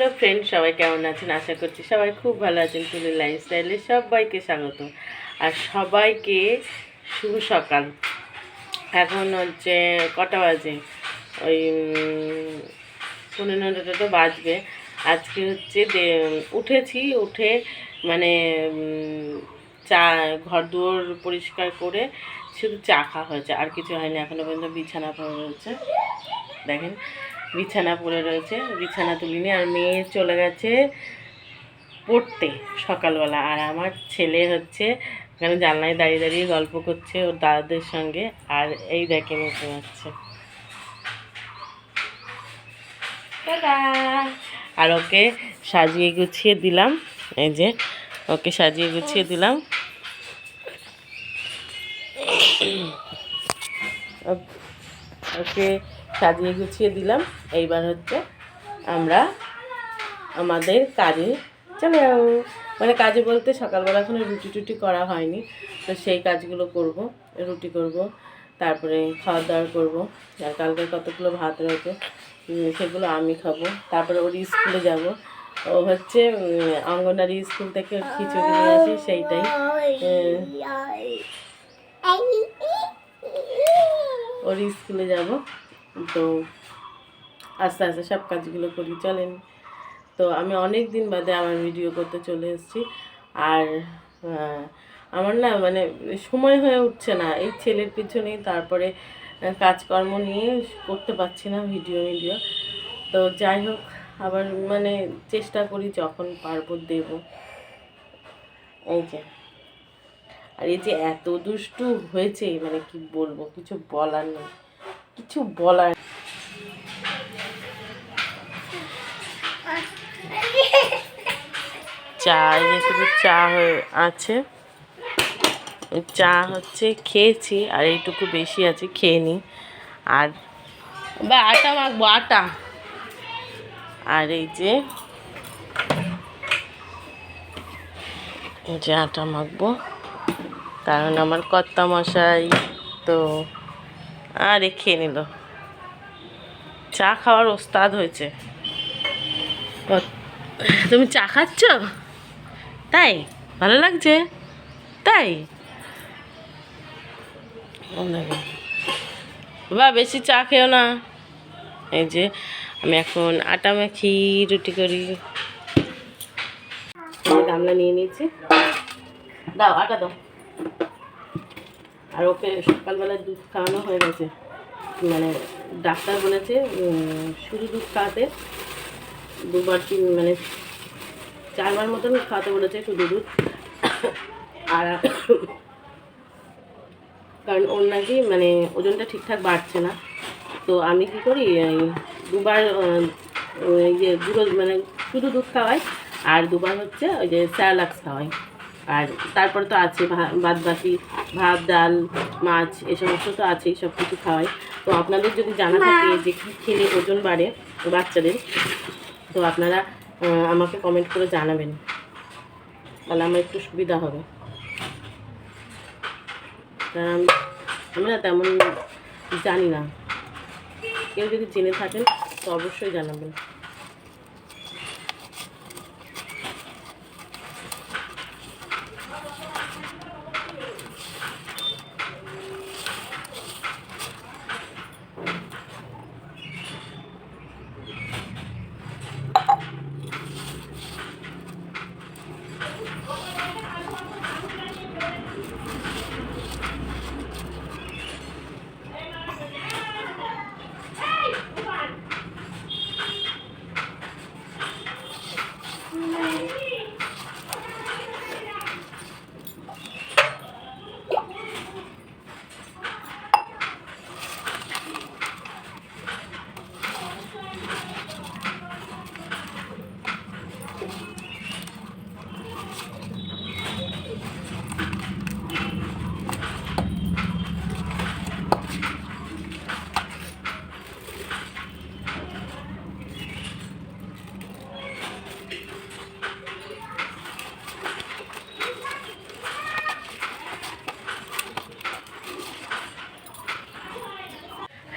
Hello friend সবাই কেমন আছেন? আশা করছি সবাই খুব ভালো আছেন তুলি লাইফস্টাইলে সবাইকে স্বাগত। আর সবাইকে শুভ সকাল। এখন হচ্ছে কটা বাজে? ওই পনেরো নটা তো বাজবে। আজকে হচ্ছে উঠেছি, উঠে মানে চা ঘর দুয়ার পরিষ্কার করে শুধু চা খাওয়া হয়েছে। আর কিছু হয়নি এখনও পর্যন্ত বিছানা পড়ে রয়েছে। দেখেন বিছানা পড়ে রয়েছে। বিছানা তুলিনি আর মেয়ে চলে গেছে পড়তে সকালবেলা। আর আমার ছেলে হচ্ছে এখানে জানলায় দাঁড়িয়ে দাঁড়িয়ে গল্প করছে ওর দাদাদের সঙ্গে। আর এই দেখে উঠে যাচ্ছে। আর ওকে সাজিয়ে গুছিয়ে দিলাম। এই যে ওকে সাজিয়ে গুছিয়ে দিলাম। ওকে সাজিয়ে গুছিয়ে দিলাম। এইবার হচ্ছে আমরা আমাদের কাজে চলে। যাব মানে কাজে বলতে সকালবেলা এখনও রুটি টুটি করা হয়নি তো সেই কাজগুলো করব রুটি করব তারপরে খাওয়া দাওয়া করব। আর কালকে কতগুলো ভাত রয়েছে সেগুলো আমি খাব। তারপরে ওর স্কুলে যাব। ও হচ্ছে অঙ্গনারী স্কুল থেকে খিচুড়ি নিয়ে আসি সেইটাই। ওর স্কুলে যাব। তো আস্তে আস্তে সব কাজগুলো করি, চলেন। তো আমি অনেক দিন বাদে আমার ভিডিও করতে চলে এসেছি। আর আমার না মানে সময় হয়ে উঠছে না, এই ছেলের পিছনেই তারপরে কাজকর্ম নিয়ে করতে পারছি না ভিডিও ভিডিও তো যাই হোক, আবার মানে চেষ্টা করি যখন পারব দেব। এই যে। আর এই যে এত দুষ্টু হয়েছে মানে কি বলব, কিছু বলার নেই। কিছু বলার চা যে শুধু চা হয়ে আছে। চা হচ্ছে খেয়েছি, আর এইটুকু বেশি আছে, খেয়ে নিই আর বা আটা মাখবো, আটা। আর এই যে যে আটা মাখবো। কারণ আমার কর্তা মশাই তো আরে খেয়ে নিল। চা খাওয়ার ওস্তাদ হয়েছে। তুমি চা খাচ্ছ? তাই? ভালো লাগছে? তাই। বা, বেশি চা খেও না। এই যে, আমি এখন আটা মাখি, রুটি করি। গামলা নিয়ে নিয়েছি। দাও, আটা দাও। আর ওকে সকালবেলা দুধ খাওয়ানো হয়ে গেছে। মানে ডাক্তার বলেছে শুধু দুধ খাওয়াতে, দুবার তিন মানে চারবার মতন খাওয়াতে বলেছে শুধু দুধ। আর কারণ ওর নাকি মানে ওজনটা ঠিকঠাক বাড়ছে না। তো আমি কি করি, এই দুবার ওই যে গুঁড়ো মানে শুধু দুধ খাওয়াই, আর দুবার হচ্ছে ওই যে স্যালাক্স খাওয়াই। আর তারপরে তো আছে বাদ বাকি ভাত ডাল মাছ এ সমস্ত তো আছেই সব কিছু খাওয়াই। তো আপনাদের যদি জানা থাকে যে কী খেলে ওজন বাড়ে বাচ্চাদের তো আপনারা আমাকে কমেন্ট করে জানাবেন। তাহলে আমার একটু সুবিধা হবে। কারণ আমি না তেমন জানি না। কেউ যদি জেনে থাকেন তো অবশ্যই জানাবেন।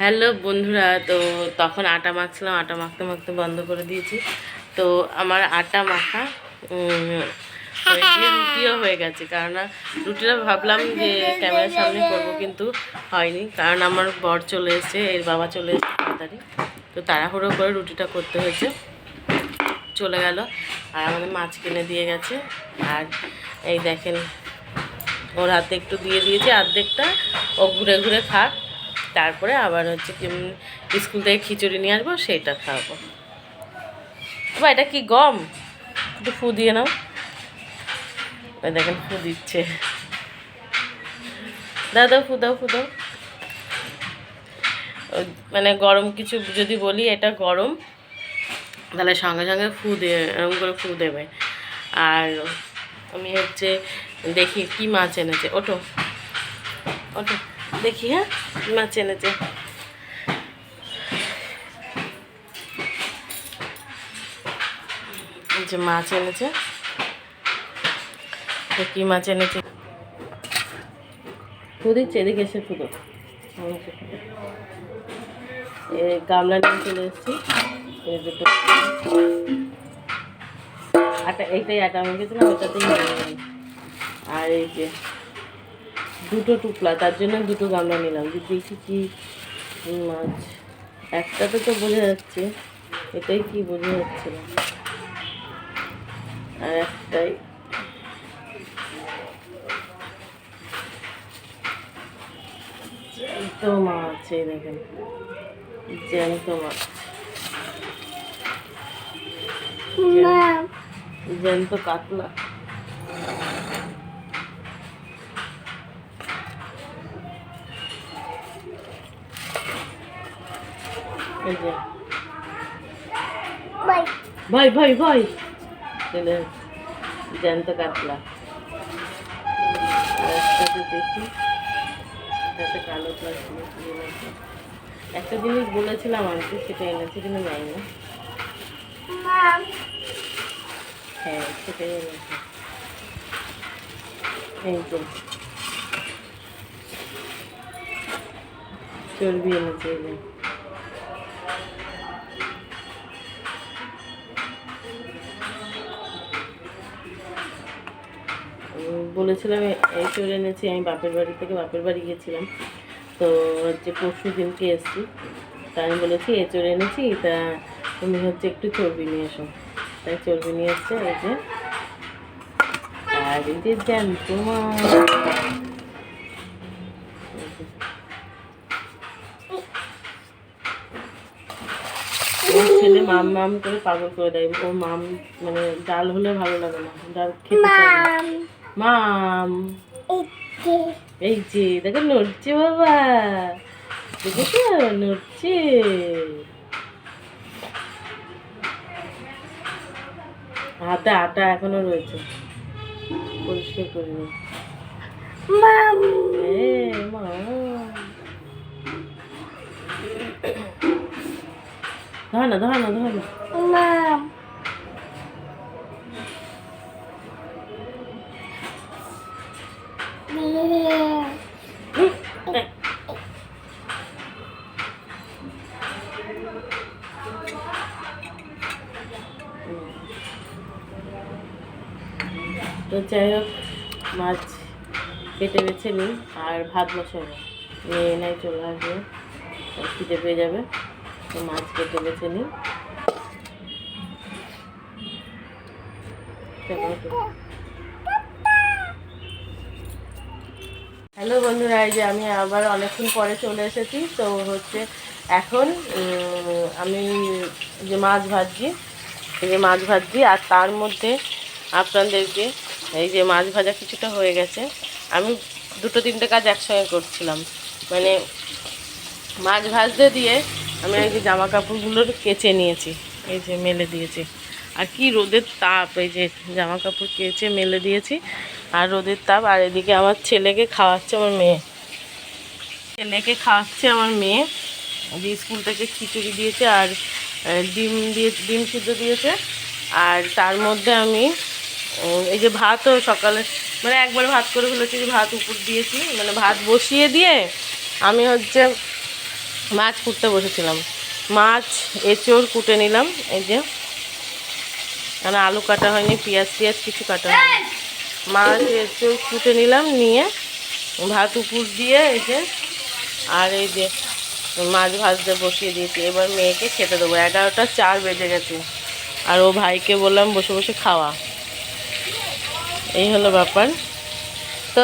হ্যালো বন্ধুরা, তো তখন আটা মাখছিলাম, আটা মাখতে মাখতে বন্ধ করে দিয়েছি। তো আমার আটা মাখা রুটিও হয়ে গেছে। কারণ রুটিটা ভাবলাম যে ক্যামেরার সামনে করব, কিন্তু হয়নি। কারণ আমার বর চলে এসেছে, এর বাবা চলে এসেছে তাড়াতাড়ি। তো তাড়াহুড়ো করে রুটিটা করতে হয়েছে। চলে গেল। আর আমাদের মাছ কিনে দিয়ে গেছে। আর এই দেখেন, ওর হাতে একটু দিয়ে দিয়েছে অর্ধেকটা ও ঘুরে ঘুরে খাক। তারপরে আবার হচ্ছে স্কুল থেকে খিচুড়ি নিয়ে আসব, সেইটা খাওয়াবো বা এটা কি গম? একটু ফু দিয়ে নাও। দেখেন, ফু দিচ্ছে। দাও ফু দাও ফু দাও। মানে গরম কিছু যদি বলি, এটা গরম, তাহলে সঙ্গে সঙ্গে ফু দিয়ে, এরকম করে ফু দেবে। আর আমি হচ্ছে দেখি কি মাছ এনেছে। ওটো ওটো দেখি হ্যাঁ? মাছ এনেছে। যে মাছ এনেছে। কি মাছ এনেছে? ফুদিচ্ছে এদিকে এসে ফুদো গামলা নিয়ে চলে এসেছি। আটা, এইটাই আটা আমি গেছিলাম, ওটাতেই আর এই যে দুটো টুকলা তার জন্য দুটো গামলা নিলাম। যে দেখি কি মাছ। একটাতে তো বোঝা যাচ্ছে এটাই কি বোঝা যাচ্ছে না। আর একটাই। জ্যান্ত মাছ এই দেখেন। জ্যান্ত মাছ। জ্যান্ত কাতলা। এই যে। ভাই ভাই ভাই চলে। জ্যান্ত কাতলা। দেখি। এটাতে কালো একটা জিনিস বলেছিলাম আনতে সেটা এনেছে কিন্তু নেয় না হ্যাঁ সেটাই এনেছে। এই যে। চর্বি এনেছে এই বলেছিলাম এই চলে এনেছি, আমি বাপের বাড়ি থেকে বাপের বাড়ি গিয়েছিলাম। তো হচ্ছে পরশু দিনকে এসছি? তা আমি বলেছি, এ চলে এনেছি, তা তুমি হচ্ছে একটু চর্বি নিয়ে এসো। তাই চর্বি নিয়ে এসছে, এই যে আর এই যে। ওর ছেলে মাম মাম করে পাগল করে দেয় ও মাম মানে ডাল হলে ভালো লাগে না, ডাল খেতে মাম। এই যে দেখো নড়ছে বাবা। দেখেছ নড়ছে। হাতে আটা এখনও রয়েছে। পরিষ্কার করিনি এ, মাম। ধর না ধর না ধর না। তো যাই হোক, মাছ কেটে বেছে নিই, আর ভাত বসাবো। মেয়ে নাই চলে আসবে খিদে পেয়ে যাবে, তো মাছ কেটে বেছে নিই। হ্যালো বন্ধুরা, এই যে আমি আবার অনেকক্ষণ পরে চলে এসেছি। তো হচ্ছে এখন আমি যে মাছ ভাজছি, এই যে মাছ ভাজছি, আর তার মধ্যে আপনাদেরকে এই যে মাছ ভাজা কিছুটা হয়ে গেছে। আমি দুটো তিনটে কাজ একসঙ্গে করছিলাম। মানে মাছ ভাজতে দিয়ে আমি এই যে জামা কাপড়গুলোর কেচে নিয়েছি, এই যে মেলে দিয়েছি। আর কি রোদের তাপ, এই যে জামা কাপড় কেচে মেলে দিয়েছি। আর রোদের তাপ, আর এদিকে আমার ছেলেকে খাওয়াচ্ছে আমার মেয়ে। ছেলেকে খাওয়াচ্ছে আমার মেয়ে। যে স্কুল থেকে খিচুড়ি দিয়েছে আর ডিম দিয়ে ডিম সিদ্ধ দিয়েছে। আর তার মধ্যে আমি এই যে ভাতও সকালে মানে একবার ভাত করে ফেলেছি যে ভাত উপর দিয়েছি মানে ভাত বসিয়ে দিয়ে আমি হচ্ছে মাছ কুটতে বসেছিলাম। মাছ, এঁচোড় কুটে নিলাম, এই যে। কারণ আলু কাটা হয়নি, পেঁয়াজ টিয়াজ কিছু কাটা হয়নি। মাছ একটু কুটে নিলাম, নিয়ে ভাত উপর দিয়ে যে আর এই যে মাছ ভাজতে বসিয়ে দিয়েছি। এবার মেয়েকে খেতে দেবো। এগারোটা চার বেজে গেছে আর ও ভাইকে বললাম বসে বসে খাওয়া। এই হলো ব্যাপার। তো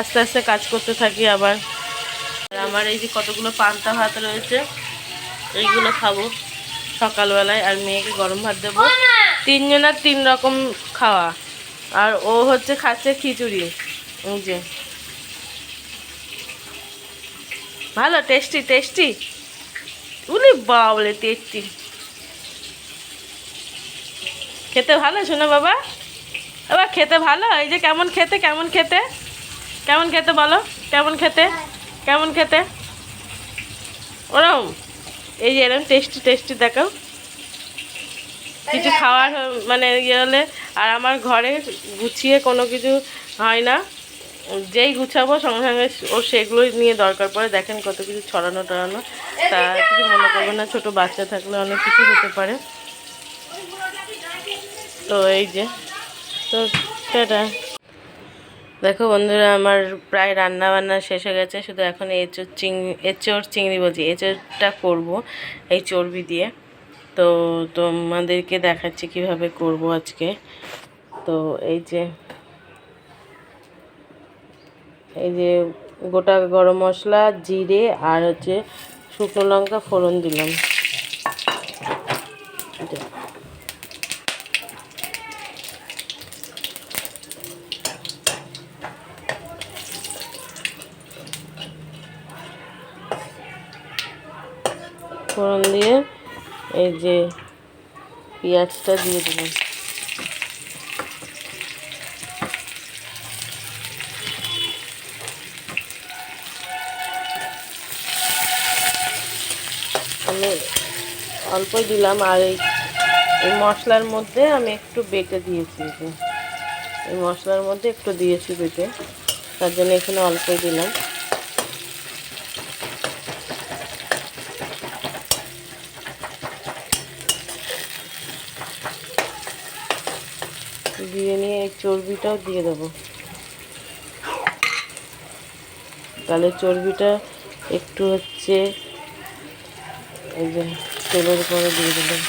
আস্তে আস্তে কাজ করতে থাকি আবার। আমার এই যে কতগুলো পান্তা ভাত রয়েছে, এইগুলো খাব সকালবেলায়। আর মেয়েকে গরম ভাত দেবো। তিনজনের তিন রকম খাওয়া। আর ও হচ্ছে খাচ্ছে খিচুড়ি। যে। ভালো টেস্টি টেস্টি উলি বাবলে টেস্টি খেতে ভালো, শোনো বাবা? বাবা খেতে ভালো? এই যে কেমন খেতে কেমন খেতে? কেমন খেতে বলো? কেমন খেতে? কেমন খেতে? ওরম। এই যে এরকম টেস্টি টেস্টি দেখাও। কিছু খাওয়ার মানে ইয়ে হলে আর আমার ঘরে গুছিয়ে কোনো কিছু হয় না। যেই গুছাবো সঙ্গে সঙ্গে ও সেগুলোই নিয়ে দরকার পড়ে। দেখেন কত কিছু ছড়ানো টড়ানো। তা কিছু মনে করবে না, ছোটো বাচ্চা থাকলে অনেক কিছু হতে পারে। তো এই যে, তো সেটা দেখো বন্ধুরা, আমার প্রায় রান্না বান্না শেষ হয়ে গেছে। শুধু এখন এঁচোর চিংড়ি এঁচোর চিংড়ি বলছি। এঁচোরটা করব এই চর্বি দিয়ে। তো তোমাদেরকে দেখাচ্ছি কীভাবে করব আজকে। তো এই যে এই যে গোটা গরম মশলা, জিরে আর হচ্ছে শুকনো লঙ্কা ফোড়ন দিলাম। ফোড়ন দিয়ে এই যে পেঁয়াজটা দিয়ে দিলাম। আমি অল্পই দিলাম আর এই এই মশলার মধ্যে আমি একটু বেটে দিয়েছি এই এই মশলার মধ্যে একটু দিয়েছি বেটে, তার জন্য এখানে অল্পই দিলাম। চর্বিটাও দিয়ে দেবো। তাহলে চর্বিটা একটু হচ্ছে যে তেলের উপরে দিয়ে দিলাম।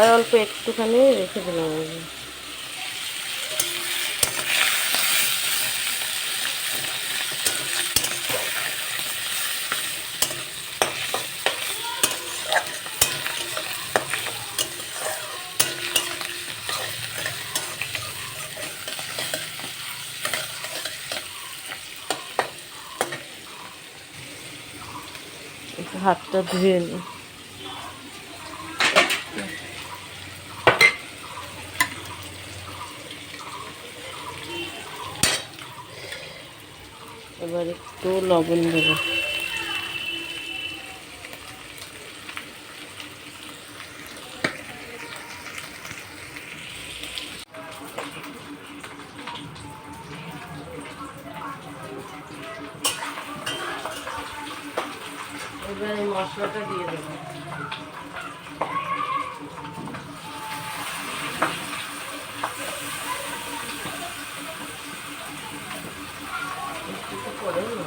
আর অল্প একটুখানি রেখে দিলাম হাতটা ধুয়ে নিই এবার একটু লবণ দেবো। এবার এই মশলাটা দিয়ে দেবো একটু করে না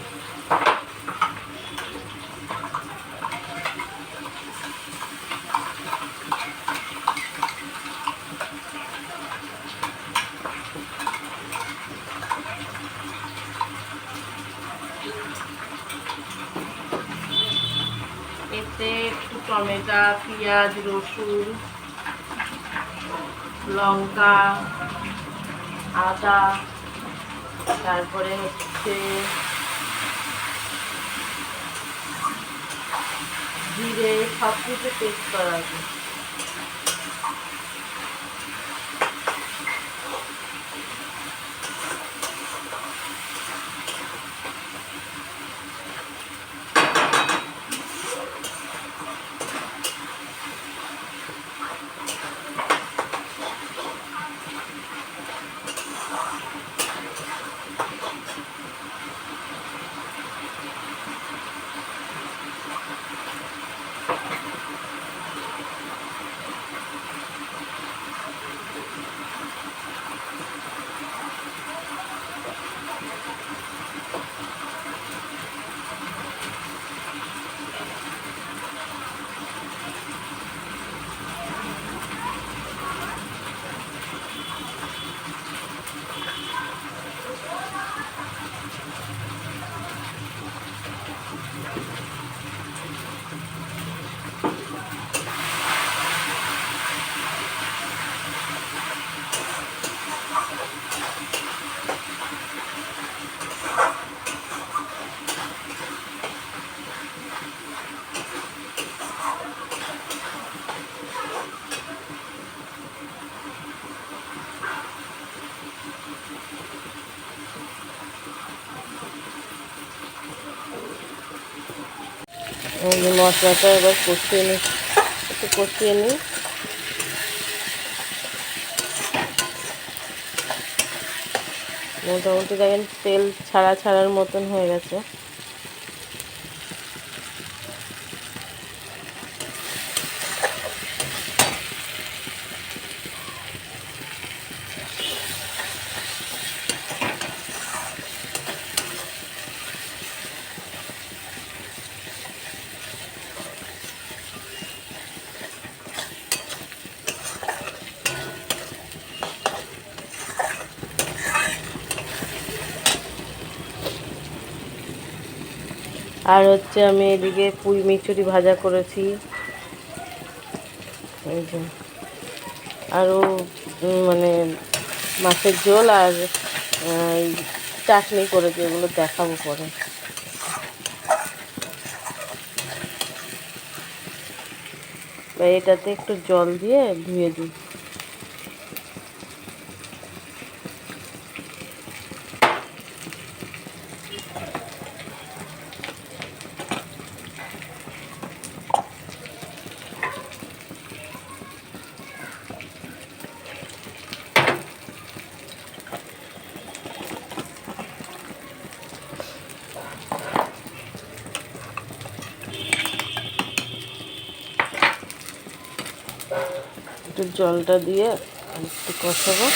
এতে একটু টমেটো পেঁয়াজ রসুন লঙ্কা আদা তারপরে হচ্ছে জিরে সব কিছু পেস্ট করা আছে। এই মশলাটা এবার কষিয়ে নিই। একটু কষিয়ে নিই। মোটামুটি দেখেন তেল ছাড়া ছাড়ার মতন হয়ে গেছে। আর হচ্ছে আমি এদিকে পুঁই মিচুরি ভাজা করেছি। এই আরও মানে মাছের ঝোল আর চাটনি করেছি এগুলো দেখাবো পরে। এটাতে একটু জল দিয়ে ধুয়ে দিই একটু জলটা দিয়ে আর একটু কষাবো।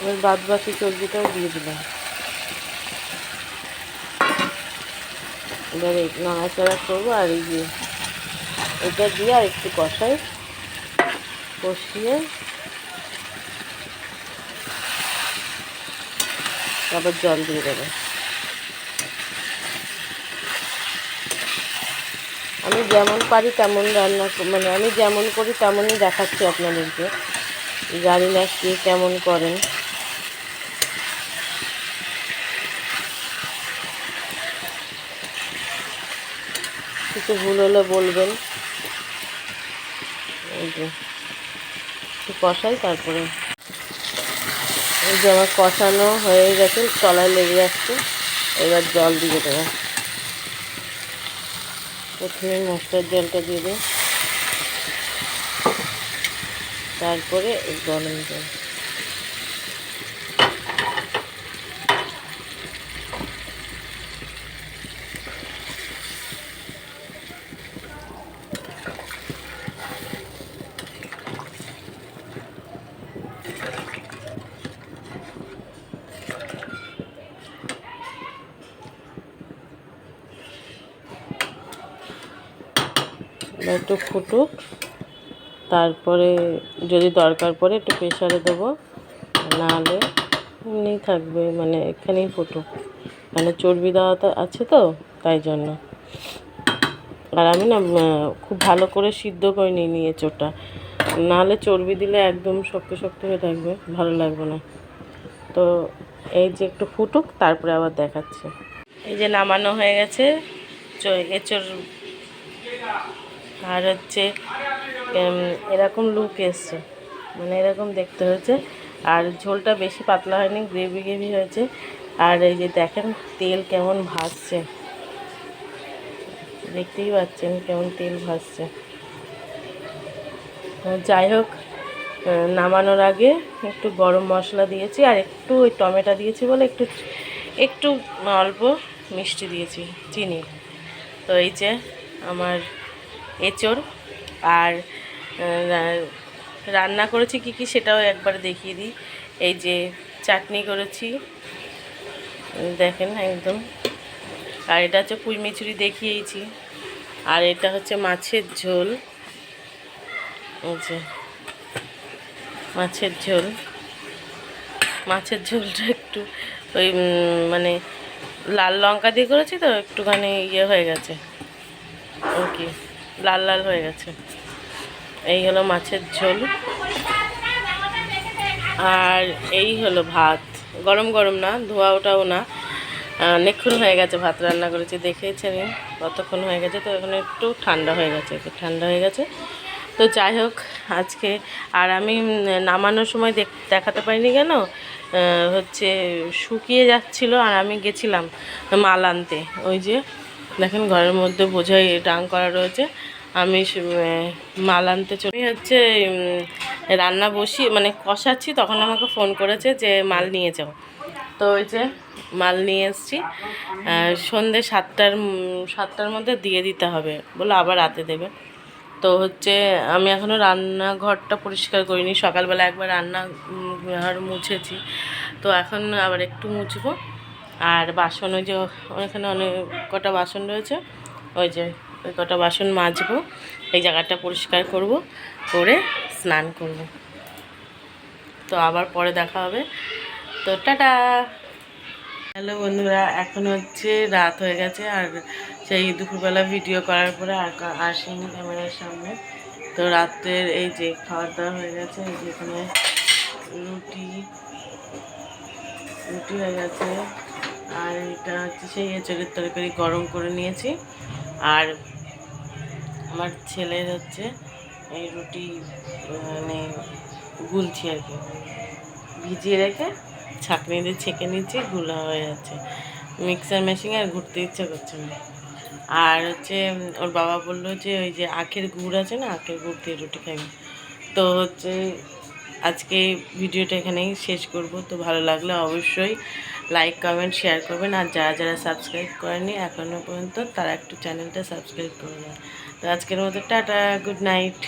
এবার বাদ বাকি চর্বিটাও দিয়ে দিলাম। এবার নাড়াচাড়া করব আর এই যে এটা দিয়ে আর একটু কষাই। কষিয়ে তারপর জল দিয়ে দেবো। আমি যেমন পারি তেমন রান্না মানে আমি যেমন করি তেমনই দেখাচ্ছি আপনাদেরকে। জানি না কে কেমন করেন। কিছু ভুল হলে বলবেন। একটু কষাই, তারপরে এই যে আমার কষানো হয়ে গেছে, তলায় লেগে যাচ্ছে। এবার জল দিয়ে দেবো। প্রথমে মশলার জলটা দিয়ে দেবো। তারপরে গরম জল। একটু ফুটুক। তারপরে যদি দরকার পড়ে একটু প্রেশারে দেবো। নাহলে এমনিই থাকবে মানে এখানেই ফুটুক। মানে চর্বি দেওয়া তো আছে তো, তাই জন্য। আর আমি না খুব ভালো করে সিদ্ধ করে নিয়ে চোরটা। নাহলে চর্বি দিলে একদম শক্ত শক্ত হয়ে থাকবে, ভালো লাগবে না। তো এই যে একটু ফুটুক, তারপরে আবার দেখাচ্ছে। এই যে নামানো হয়ে গেছে এঁচোড় আর হচ্ছে এরকম লুক এসছে। মানে এরকম দেখতে হয়েছে। আর ঝোলটা বেশি পাতলা হয়নি গ্রেভি গ্রেভি হয়েছে। আর এই যে দেখেন, তেল কেমন ভাসছে। দেখতেই পাচ্ছেন কেমন তেল ভাসছে। যাই হোক নামানোর আগে একটু গরম মশলা দিয়েছি, আর একটু ওই টমেটো দিয়েছি বলে একটু একটু অল্প মিষ্টি দিয়েছি, চিনি। তো এই যে আমার এঁচড় আর রান্না করেছি কি কি সেটাও একবার দেখিয়ে দিই। এই যে চাটনি করেছি, দেখেন একদম। আর এটা হচ্ছে পুঁই মিচুরি দেখিয়েছি। আর এটা হচ্ছে মাছের ঝোল। যে মাছের ঝোল। মাছের ঝোলটা একটু ওই মানে লাল লঙ্কা দিয়ে করেছি তো, একটুখানি ইয়ে হয়ে গেছে। ওকে। লাল লাল হয়ে গেছে। এই হলো মাছের ঝোল। আর এই হলো ভাত। গরম গরম না, ধোয়া ওটাও না। অনেকক্ষণ হয়ে গেছে ভাত রান্না করেছি দেখেছেন কতক্ষণ হয়ে গেছে তো, এখন একটু ঠান্ডা হয়ে গেছে, একটু ঠান্ডা হয়ে গেছে। তো যাই হোক, আজকে আর আমি নামানোর সময় দেখ, দেখাতে পারিনি কেন? হচ্ছে শুকিয়ে যাচ্ছিল আর আমি গেছিলাম মাল আনতে। ওই যে দেখেন ঘরের মধ্যে বোঝাই ডাং করা রয়েছে। আমি মাল আনতে চলে হচ্ছে রান্না বসি মানে কষাচ্ছি, তখন আমাকে ফোন করেছে যে মাল নিয়ে যাও। তো ওই যে মাল নিয়ে এসেছি। সন্ধ্যে সাতটার সাতটার মধ্যে দিয়ে দিতে হবে। বলে আবার রাতে দেবে। তো হচ্ছে, আমি এখনও রান্নাঘরটা পরিষ্কার করিনি। সকালবেলা একবার রান্না ঘর মুছেছি। তো এখন আবার একটু মুছবো। আর বাসন ওই যে ওখানে অনেক কটা বাসন রয়েছে, ওই যে ওই কটা বাসন মাজবো। এই জায়গাটা পরিষ্কার করব, করে স্নান করব। তো আবার পরে দেখা হবে। তো টাটা! হ্যালো বন্ধুরা, এখন হচ্ছে রাত হয়ে গেছে, আর সেই দুপুরবেলা ভিডিও করার পরে আর আসেনি ক্যামেরার সামনে। তো রাতের এই যে খাওয়া দাওয়া হয়ে গেছে, এই যে এখানে রুটি রুটি হয়ে গেছে। আর এটা হচ্ছে সেই এঁচড়ের তরকারি গরম করে নিয়েছি। আর আমার ছেলের হচ্ছে এই রুটি মানে গুলছি আর কি। ভিজিয়ে রেখে ছাঁকনি দিয়ে ছেঁকে নিচ্ছি, গুলা হয়ে যাচ্ছে। মিক্সার মেশিনে আর ঘুরতে ইচ্ছা করছে না। আর হচ্ছে ওর বাবা বলল যে ওই যে আখের গুড় আছে না, আখের গুড় দিয়ে রুটি খাবি। তো হচ্ছে আজকে ভিডিওটা এখানেই শেষ করব। তো ভালো লাগলে অবশ্যই লাইক কমেন্ট শেয়ার করবেন। আর যারা যারা সাবস্ক্রাইব করেনি এখনও পর্যন্ত তারা একটু চ্যানেলটা সাবস্ক্রাইব করে নেন। তো আজকের মতো টাটা গুড নাইট